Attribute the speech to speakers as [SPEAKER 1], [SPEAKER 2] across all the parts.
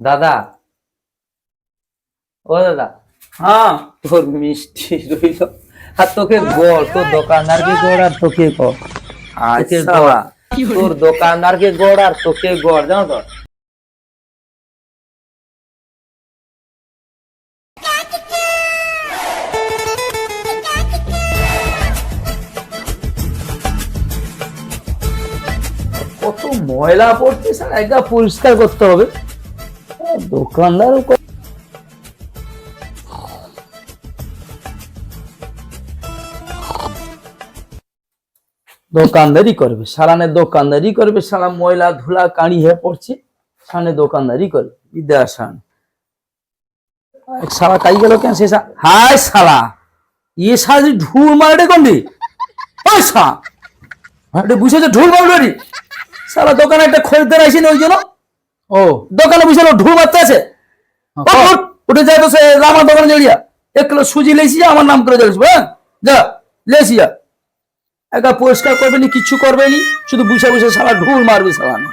[SPEAKER 1] দাদা। ও দাদা।
[SPEAKER 2] হ্যাঁ।
[SPEAKER 1] তোর মিষ্টি রইল। আর তোকে গড় তোর দোকানদার দোকানদারকে গড় আর তোকে
[SPEAKER 2] আচ্ছা।
[SPEAKER 1] তোর দোকানদারকে গড় আর তোকে গড় জানো তো? কত ময়লা পড়ছে স্যার একদম পরিষ্কার করতে হবে। দোকানদার দোকানদারি করবে সালানে দোকানদারি করবে সালা ময়লা ধুলা কাঁড়ি হয়ে পড়ছে সামনে দোকানদারি করবে, বিদ্যাসান। সালা কাই গেল কেন সে হায় সালা ইয়ে সাজি ঢুল মারডে কোনদি সা বুঝেছে ঢুল মারডি সারা দোকানে একটা খরিদ্দার আইসিনি ওই জন্য?
[SPEAKER 2] ও।
[SPEAKER 1] দোকানে বুঝে ঢুল মারতে আছে। উঠ, উঠ, যায় তো সে আমার দোকানে জড়িয়া এক কিলো সুজি লেছি যা আমার নাম করে যাচ্ছি হ্যাঁ যা লেছি যা। একা পরিষ্কার করবে নি কিচ্ছু করবে নি শুধু বুঝে বুঝে সারা ঢুল মারবে সালা না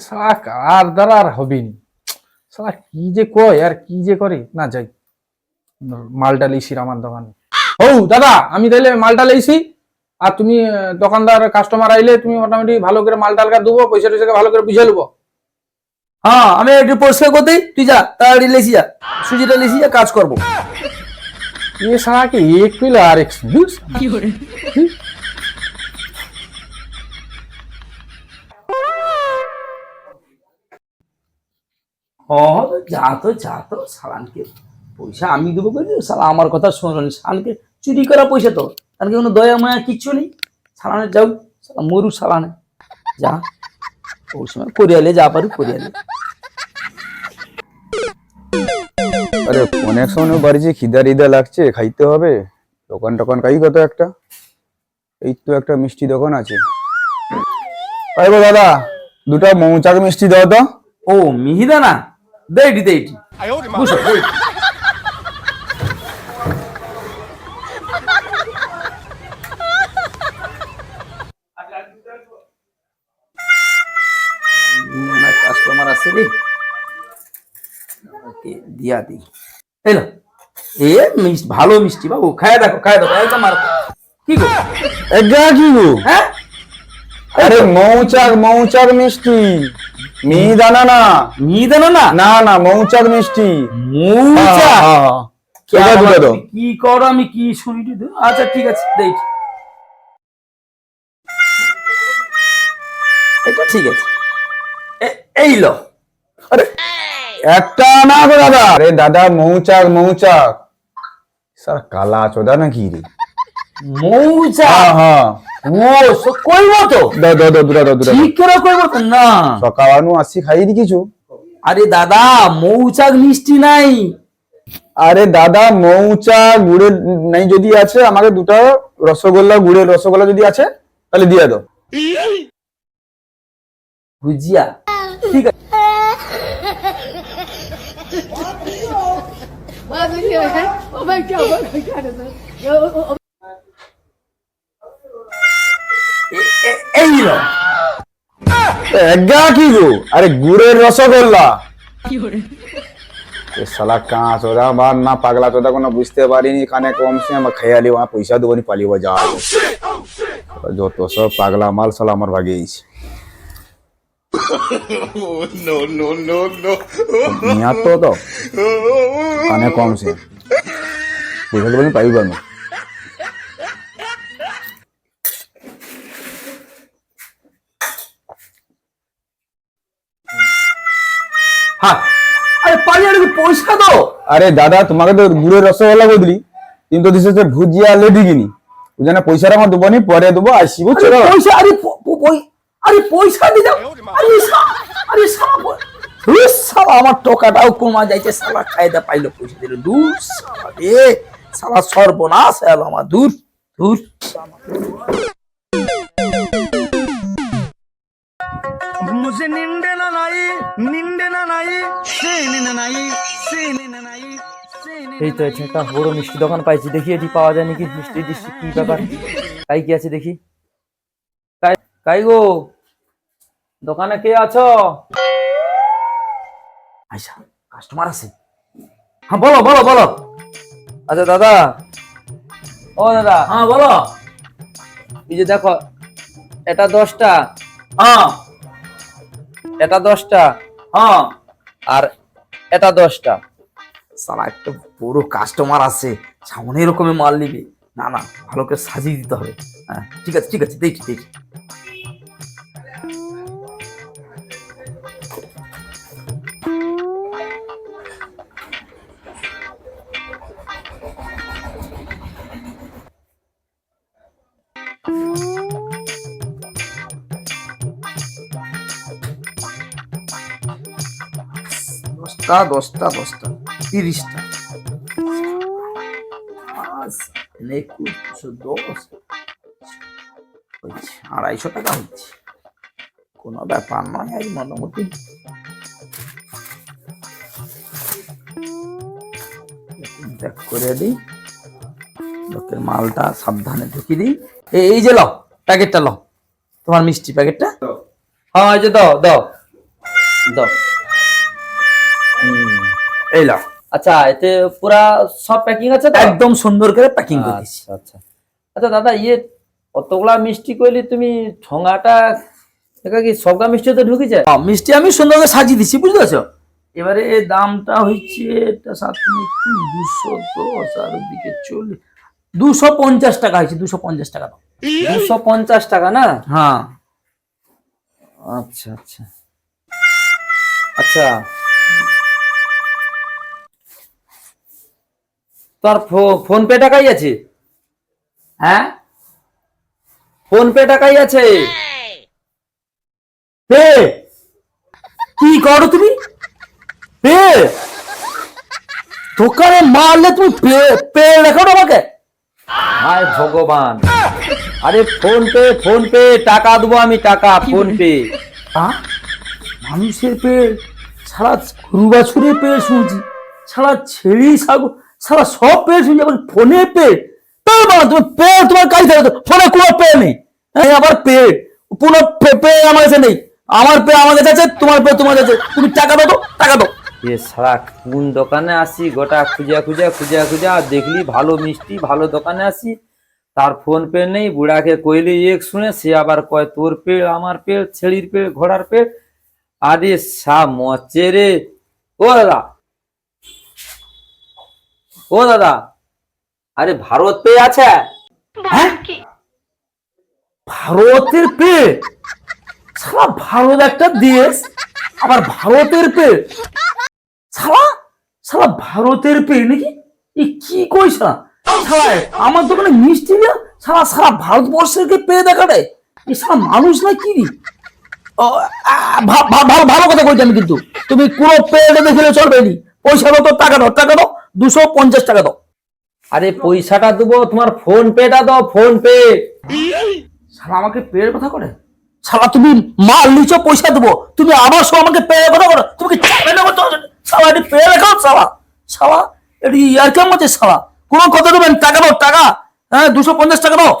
[SPEAKER 2] শালা কার দ্বারা আর হবে নি? শালা কি যে কয় আর কি যে করে? না যাই। মালটা লইছি আমার দোকানে। ও দাদা আমি তাইলে মালটা লইছি। আর তুমি দোকানদার কাস্টমার আইলে তুমি মোটামুটি ভালো করে মাল টালকা দেবো পয়সা টয়সাকে ভালো করে বুঝে নেব
[SPEAKER 1] হ্যাঁ আমি একটু পরিষ্কার করতে তুই যা তাড়াতাড়ি লেসি যা। সুজিটা লেসি যা কাজ করব।
[SPEAKER 2] এ সারা কি এক পিল
[SPEAKER 1] আর তো যা তো সালানকে পয়সা আমি দেবো করে সালা আমার কথা শোনো সালানকে চুরি করা পয়সা তো। তার কোনো দয়া মায়া কিচ্ছু নেই? সালানে যাও সালা মরু সালানে। যা। ওই সময় করিয়ালে যা পারি করিয়ালে।
[SPEAKER 3] আরে অনেক সময় বাড়ি যে খিদা রিদা লাগছে খাইতে হবে? দোকান টোকান কাই কত একটা? এই তো একটা মিষ্টি দোকান আছে। আরে দাদা দুটা মৌচাক মিষ্টি দাও তো।
[SPEAKER 1] ও মিহিদানা? দেইটি দেইটি। বুঝো আছে রে ওকে দিয়া দি এলো এ মিষ্টি ভালো মিষ্টি বাবু খায় দেখো খায় দেখো একদম আর কি গো?
[SPEAKER 3] এটা কি গো?
[SPEAKER 1] হ্যাঁ?
[SPEAKER 3] আরে মৌচাক মৌচাক মিষ্টি। মিহিদানা না
[SPEAKER 1] মিহিদা না না
[SPEAKER 3] না মৌচাক মিষ্টি।
[SPEAKER 1] মৌচা
[SPEAKER 3] হ্যাঁ, হ্যাঁ, হ্যাঁ।
[SPEAKER 1] কি করো আমি কি শুনি? আচ্ছা ঠিক আছে দেখি এটা ঠিক আছে। এই লো।
[SPEAKER 3] আরে একটা না গো দাদা। আরে দাদা মৌচাক মৌচাক। স্যার কালা চোদা নাকি রে?
[SPEAKER 1] মৌচা
[SPEAKER 3] হ্যাঁ
[SPEAKER 1] ও কইব তো?
[SPEAKER 3] দাও দাও দাও দাও দাও।
[SPEAKER 1] ঠিক করে কইব তো? না।
[SPEAKER 3] সকালনু আসি খাই দি কিছু।
[SPEAKER 1] আরে দাদা মৌচাক মিষ্টি নাই।
[SPEAKER 3] আরে দাদা মৌচা গুড়ের নাই যদি আছে আমাকে দুটো রসগোল্লা গুড়ের রসগোল্লা যদি আছে তাহলে দিয়ে দাও।
[SPEAKER 1] ভুজিয়া। ঠিক আছে। এই
[SPEAKER 3] একগা কি গো আরে গুড়ের রসগোল্লা শালা কাঁচ ওরা আমার না পাগলা চোদা কোনো বুঝতে পারিনি কানে কমছে আমার খেয়ালি পয়সা দেবো নি পালিয়ে যা যত সব পাগলা মাল শালা আমার ভাগে গেছে নিয়ার তো তো। কানে কমছে পয়সা দেবো নি পাইব আমি।
[SPEAKER 1] হ্যাঁ আরে পারি আরে পয়সা দাও
[SPEAKER 3] আরে দাদা তোমাকে তো গুড়ের রসগোল্লা বদলি। কিন্তু দিছে যে ভুজিয়া লেডি কিনি ওই জন্য পয়সাটা আমার দেবো নি পরে দেবো আসি বুঝছ?
[SPEAKER 1] পয়সা আরে আরে পয়সা দি দাও আরে আরে সালা ধুস সালা আমার টোকাটাও কমা যাইতে সালা খায়দা পাইলো পয়সা দিল। দূর সালা রে সালা সর্বনাশ হলো আমার। দূর দূর।
[SPEAKER 4] মুজে নিন্দে না নাই নিন্দে না নাই সে না নাই সে না নাই
[SPEAKER 1] এই তো আছে একটা বড় মিষ্টি দোকান পাইছি। দেখি এটি পাওয়া যায় নাকি? মিষ্টি দিচ্ছি কি ব্যাপার? তাই কি আছে দেখি? তাই গো? দোকানে কে আছো? আইসা কাস্টমার আছে। হ্যাঁ বলো বলো বলো।
[SPEAKER 5] আচ্ছা দাদা। ও দাদা।
[SPEAKER 1] হ্যাঁ বলো।
[SPEAKER 5] এই যে দেখো এটা দশটা।
[SPEAKER 1] হ্যাঁ।
[SPEAKER 5] এটা দশটা।
[SPEAKER 1] হ্যাঁ।
[SPEAKER 5] আর এটা দশটা।
[SPEAKER 1] সারা একটা বড় কাস্টমার আছে। সামনে এরকমের মাল নিবে। না না ভালো করে সাজিয়ে দিতে হবে। হ্যাঁ ঠিক আছে ঠিক আছে দেখি দেখি দশটা দশটা দশটা তিরিশটা। একুশ, দুশো। হচ্ছে আড়াইশো টাকা হচ্ছে কোনো ব্যাপার নয় এই মোটামুটি। দেখ করে দিই। লোকের মালটা সাবধানে ঢুকিয়ে দিই। এই এই যে লও প্যাকেটটা লও। তোমার মিষ্টি প্যাকেটটা?
[SPEAKER 5] হ্যাঁ এই যে দাও দাও। দাও।
[SPEAKER 1] এই লও
[SPEAKER 5] আচ্ছা এতে পুরা সব প্যাকিং আছে তো?
[SPEAKER 1] একদম সুন্দর করে প্যাকিং করে দিচ্ছি।
[SPEAKER 5] আচ্ছা আচ্ছা। আচ্ছা দাদা ইয়ে কতগুলা মিষ্টি কইলি তুমি ঠোঙাটা এটা কি সবগা মিষ্টি তো ঢুকেছে?
[SPEAKER 1] হ্যাঁ, মিষ্টি আমি সুন্দর করে সাজিয়ে দিচ্ছি বুঝতে পারছ এবারে দামটা হচ্ছে এটা সাত দুশো দশ আর ওদিকে চল্লিশ। দুশো পঞ্চাশ টাকা হয়েছে দুশো পঞ্চাশ টাকা
[SPEAKER 5] দুশো পঞ্চাশ টাকা না?
[SPEAKER 1] হ্যাঁ।
[SPEAKER 5] আচ্ছা আচ্ছা। আচ্ছা। তোর ফোন পে টাকাই আছে?
[SPEAKER 1] হ্যাঁ?
[SPEAKER 5] ফোন পে টাকাই আছে?
[SPEAKER 1] পে? কি করো তুমি? পে? দোকানে মারলে তুমি পে পে রেখো না আমাকে।
[SPEAKER 5] হায় ভগবান। আরে ফোন পে ফোন পে টাকা দেবো আমি টাকা ফোন পে
[SPEAKER 1] হ্যাঁ মানুষের পে সারা গরু বাছুরের পে শুনছি। সারা ছেড়ি ছাগল সারা সব পেয়ে শুনছি, আবার ফোনে পে। পে বাবা, তোমার পে, তোমার কাজ থাকে ফোনে কোনো পে নেই। হ্যাঁ আবার পে। কোনো পে পে আমার কাছে নেই। আমার পে আমার কাছে আছে, তোমার পে তোমার কাছে তুমি টাকা দাও টাকা দাও।
[SPEAKER 5] এ সারা কোন দোকানে আসি? গোটা খুঁজা খুঁজা খুঁজা খুঁজা দেখলি ভালো মিষ্টি, ভালো দোকানে আসি। তার ফোন পে নেই, বুড়াকে কইলি, এক শুনে সে আবার কয়, তোর পেড় আমার পেড় ছেড়ির পেড় ঘোড়ার পেড় আরে সা মচে রে। ও দাদা ও দাদা আরে ভারত পে আছে?
[SPEAKER 1] হ্যাঁ? ভারতের পে সারা ভারত একটা দেশ আবার ভারতের পে সারা সারা ভারতের পে নাকি? এ কি কইস না? সারা আমার দোকানে মিষ্টি না? সারা সারা ভারতবর্ষের কে পে দেখাবে? এ সারা মানুষ না কি? ভালো ভালো কথা কইছি আমি কিন্তু। তুমি কোনো পে দেখলে চলবে নি। পয়সা দাও তো টাকা দাও টাকা দাও। দুশো পঞ্চাশ টাকা দাও।
[SPEAKER 5] আরে পয়সাটা দেবো, তোমার ফোন পেটা দাও ফোন পে
[SPEAKER 1] সারা আমাকে পেয়ের কথা করে? সারা তুমি মাল নিচো পয়সা দেবো, তুমি আবার সব আমাকে পেয়ের কথা করো তুমি কি চাপে নেব সারা এটি পেয়ে রেখো সারা সারা এটি ইয়ার কেমন আছে সারা কোনো কথা দেবেন, টাকা দাও, টাকা। হ্যাঁ দুশো পঞ্চাশ টাকা দাও।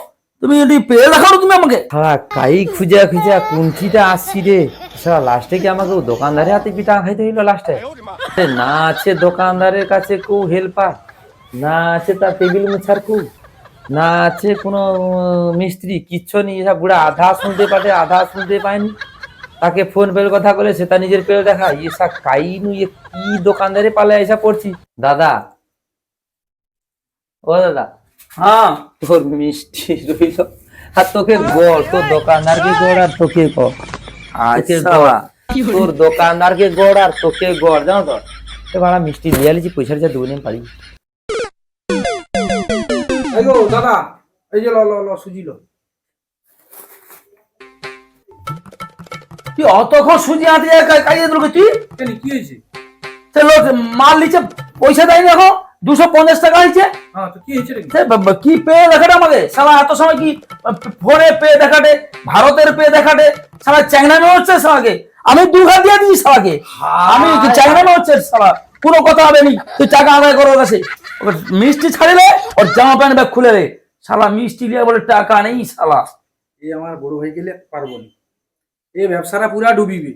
[SPEAKER 1] তুমি এটি পেয়ে দেখাও তুমি আমাকে।
[SPEAKER 5] হ্যাঁ কাই খুঁজা খুঁজা কুন্ঠিটা আসছি রে। সারা লাস্টে কি আমাকে দোকানদারের হাতে পিঠা খাইতে হইল লাস্টে? না আছে দোকানদারের কাছে কেউ হেল্পার। না আছে তার টেবিল মুছার কেউ। না আছে কোনো মিস্ত্রি। কিচ্ছু নেই, এসব বুড়া আধা শুনতে পারে, আধা শুনতে পায়নি। তাকে ফোন পের কথা বলে সে তার নিজের পেয়ে দেখা এসা কাইনু এ কি দোকানদারে পালে এসা পড়ছি দাদা। ও দাদা
[SPEAKER 1] হ্যাঁ।
[SPEAKER 5] তোর মিষ্টি রইল। আর তোকে গড় তোর দোকানদারকে গড় আর তোকে তোকে
[SPEAKER 1] আচ্ছা।
[SPEAKER 5] তোর দোকানদারকে গড় আর তোকে গড় জানো তো? এ বাড়া মিষ্টি লিয়া লিছি পয়সা যা পারি।
[SPEAKER 2] দাদা এই যে ল ল ল সুজি ল।
[SPEAKER 1] তুই অতক্ষণ সুজি হাতে দিল তুই?
[SPEAKER 2] কি হয়েছে?
[SPEAKER 1] মাল নিচে পয়সা দেয়নি এখন। দুশো পঞ্চাশ টাকা হয়েছে?
[SPEAKER 2] হ্যাঁ তো কি
[SPEAKER 1] পেয়ে দেখাটে আমাকে সালা এত সময় কি ফোনে পেয়ে দেখাটে ভারতের পেয়ে দেখাটে সালা চ্যাংনামে হচ্ছে সালাকে আমি দু ঘাট দিয়ে দিচ্ছি সালাকে আমি চ্যাংনামে হচ্ছে সালা কোনো কথা হবে নি। তুই টাকা আদায় করো কাছে। মিষ্টি ছাড়িলে ওর জামা প্যান্ট ব্যাগ খুলে রে সালা মিষ্টি দিয়ে বলে টাকা নেই সালা
[SPEAKER 2] এই আমার বড় হয়ে গেলে পারব না। এই ব্যবসাটা পুরা ডুবিবে।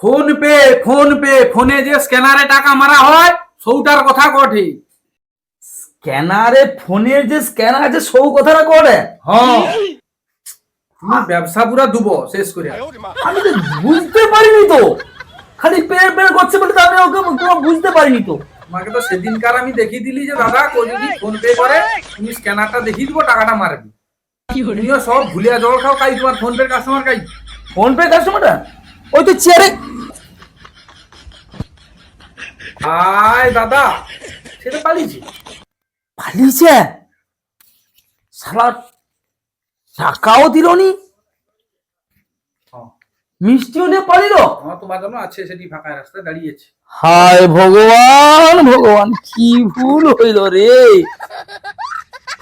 [SPEAKER 2] ফোন পে ফোন পে ফোনে যে স্ক্যানারে টাকা মারা হয় সৌটার কথা কঠি
[SPEAKER 1] স্ক্যানারে ফোনের যে স্ক্যানার আছে সৌ কথাটা করে
[SPEAKER 2] হ্যাঁ। তুমি ব্যবসা পুরা ডুবো শেষ করে
[SPEAKER 1] আমি তো বুঝতে পারিনি তো। খালি পে পে করছে বলে তো আমি ওকে বুঝতে পারিনি তো।
[SPEAKER 2] তোমাকে তো সেদিনকার আমি দেখিয়ে দিলি যে দাদা কেউ যদি ফোন পে করে তুমি স্ক্যানারটা দেখিয়ে দিব টাকাটা মারবি। তুমিও সব ভুলিয়া জল খাও কাই তোমার ফোন পে কাস্টমার কাই
[SPEAKER 1] ফোন পে কাস্টমারটা ওই তো চেয়ারে
[SPEAKER 2] আয় দাদা। সেটা পালিয়েছি।
[SPEAKER 1] পালিয়েছে? সালা টাকাও দিলনি?
[SPEAKER 2] হ্যাঁ।
[SPEAKER 1] মিষ্টিও নিয়ে পালিল?
[SPEAKER 2] তোমার জন্য আছে সেটি ফাঁকা রাস্তায় দাঁড়িয়েছে।
[SPEAKER 1] হায় ভগবান ভগবান কি ভুল হইল রে?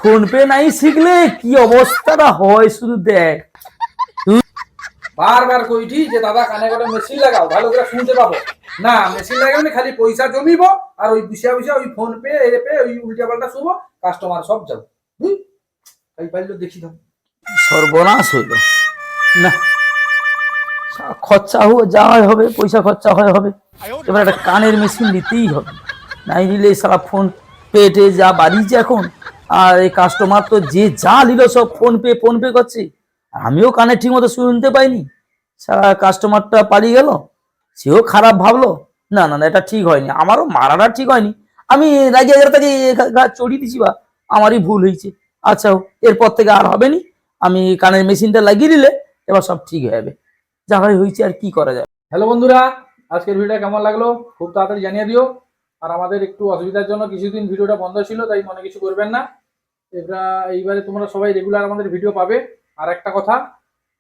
[SPEAKER 1] ফোন পে নাই শিখলে কি অবস্থাটা হয় শুধু দেখ।
[SPEAKER 2] বারবার কইটি যে দাদা কানে করে মেশিন লাগাও ভালো করে শুনতে পাবো। না মেশিন লাগাও খালি পয়সা জমিব, আর ওই বিশা বিশা ওই ফোন পে, এ পে, ওই উল্টা পাল্টা শুভ কাস্টমার সব হুম? তাই পাইলো, দেখি দাও।
[SPEAKER 1] সর্বনাশ হইল। না খরচা হয় হবে, পয়সা খরচা হয় হবে। এবার একটা কানের মেশিন নিতেই হবে। নাই নিলে সারা ফোন পেটে যা বাড়িয়েছে এখন, আর এই কাস্টমার তো যে যা নিল সব ফোন পে ফোন পে করছে। আমিও কানে ঠিক মতো শুনতে পাইনি। সারা কাস্টমারটা পালিয়ে গেল। সেও খারাপ ভাবলো। না না এটা ঠিক হয়নি। আমারও মারাটা ঠিক হয়নি। আমি তাকে গা চড়িয়ে দিছি বা, আমারই ভুল হয়েছে। আচ্ছা এরপর থেকে আর হবে নি। আমি কানের মেশিনটা লাগিয়ে দিলে এবার সব ঠিক হয়ে যাবে। যা হয় হয়েছে আর কি করা যায়।
[SPEAKER 2] হ্যালো বন্ধুরা, আজকের ভিডিওটা কেমন লাগল? খুব তাড়াতাড়ি জানিয়ে দিও। আর আমাদের একটু অসুবিধার জন্য কিছুদিন ভিডিওটা বন্ধ ছিল, তাই মনে কিছু করবেন না। এবার, এইবারে তোমরা সবাই রেগুলার আমাদের ভিডিও পাবে। আর একটা কথা,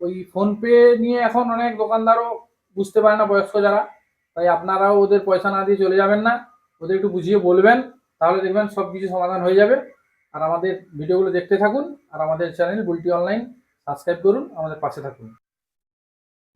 [SPEAKER 2] ওই ফোনপে নিয়ে এখন অনেক দোকানদারও বুঝতে পারে না বয়স্ক যারা, তাই আপনারাও ওদের পয়সা না দিয়ে চলে যাবেন না। ওদের একটু বুঝিয়ে বলবেন, তাহলে দেখবেন সব কিছু সমাধান হয়ে যাবে। আর আমাদের ভিডিওগুলো দেখতে থাকুন, আর আমাদের চ্যানেল বুলটি অনলাইন সাবস্ক্রাইব করুন, আমাদের পাশে থাকুন।